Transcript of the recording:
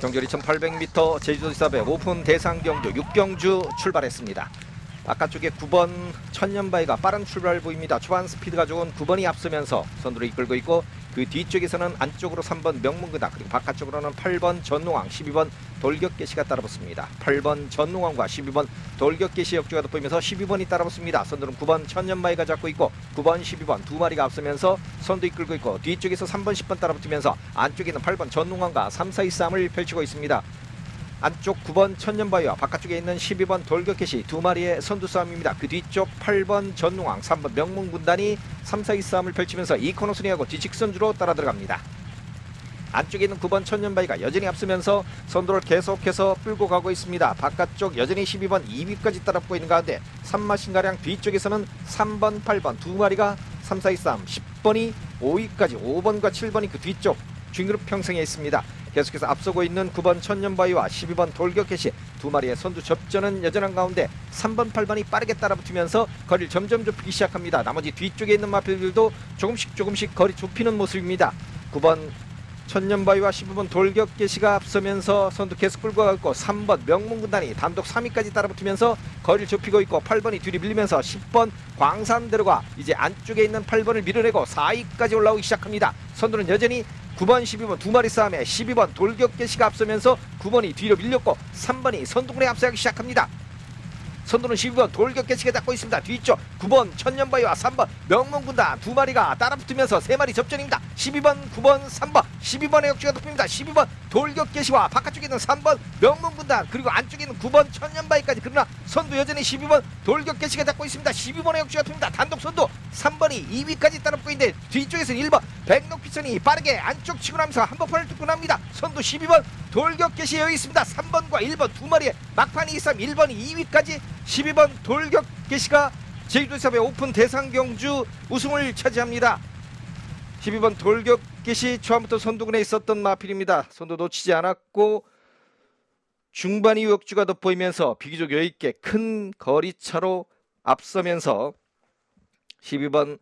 경주리 2800m 제주도 지사배 오픈 대상 경주 6경주 출발했습니다. 바깥쪽에 9번 천년바위가 빠른 출발 보입니다. 초반 스피드가 좋은 9번이 앞서면서 선두를 이끌고 있고 그 뒤쪽에서는 안쪽으로 3번 명문그다 그리고 바깥쪽으로는 8번 전농왕 12번 돌격개시가 따라붙습니다. 8번 전농왕과 12번 돌격개시 역주가 돋보이면서 12번이 따라붙습니다. 선두는 9번 천년바위가 잡고 있고 9번 12번 두 마리가 앞서면서 선두 이끌고 있고 뒤쪽에서 3번 10번 따라붙으면서 안쪽에 있는 8번 전농왕과 3, 4, 2 싸움을 펼치고 있습니다. 안쪽 9번 천년바위와 바깥쪽에 있는 12번 돌격개시 두 마리의 선두 싸움입니다. 그 뒤쪽 8번 전농왕, 3번 명문군단이 3, 4, 2 싸움을 펼치면서 이 코너 순위하고 뒤직선주로 따라 들어갑니다. 안쪽에 있는 9번 천년바위가 여전히 앞서면서 선두를 계속해서 끌고 가고 있습니다. 바깥쪽 여전히 12번 2위까지 따라붙고 있는 가운데 3마신가량 뒤쪽에서는 3번, 8번 두 마리가 3, 4, 2, 3, 10번이 5위까지 5번과 7번이 그 뒤쪽 중그룹 형성에 있습니다. 계속해서 앞서고 있는 9번 천년바위와 12번 돌격개시 두 마리의 선두 접전은 여전한 가운데 3번, 8번이 빠르게 따라붙으면서 거리를 점점 좁히기 시작합니다. 나머지 뒤쪽에 있는 마필들도 조금씩 조금씩 거리 좁히는 모습입니다. 9번 천년바위와 12번 돌격개시가 앞서면서 선두 계속 끌고 가고 있고 3번 명문군단이 단독 3위까지 따라붙으면서 거리를 좁히고 있고 8번이 뒤로 밀리면서 10번 광산대로가 이제 안쪽에 있는 8번을 밀어내고 4위까지 올라오기 시작합니다. 선두는 여전히 9번, 12번 두 마리 싸움에 12번 돌격개시가 앞서면서 9번이 뒤로 밀렸고 3번이 선두군에 앞서기 시작합니다. 선두는 12번 돌격개시가 잡고 있습니다. 뒤쪽 9번 천년바위와 3번 명문군단 두 마리가 따라붙으면서 세 마리 접전입니다. 12번, 9번, 3번 12번의 역주가 덮입니다. 12번 돌격개시와 바깥쪽에 있는 3번 명문군단 그리고 안쪽에 있는 9번 천년바위까지 그러나 선두 여전히 12번 돌격개시가 잡고 있습니다. 12번의 역주가 덮입니다. 단독 선두 3번이 2위까지 따라붙고 있는데 뒤쪽에서는 1번 백록피선이 빠르게 안쪽 치고 나면서 한번판을 뚫고 납니다. 선두 12번 돌격개시 여기 있습니다. 3번과 1번 두 마리의 막판 2, 3, 1번이 2위까지 12번 돌격개 시가 제주도사의 오픈 대상 경주 우승을 차지합니다. 12번 돌격개시 초반부터 선두군에 있었던 마필입니다. 선두 놓치지 않았고 중반 이후 역주가 돋보이면서 비교적 여유있게 큰 거리차로 앞서면서 12번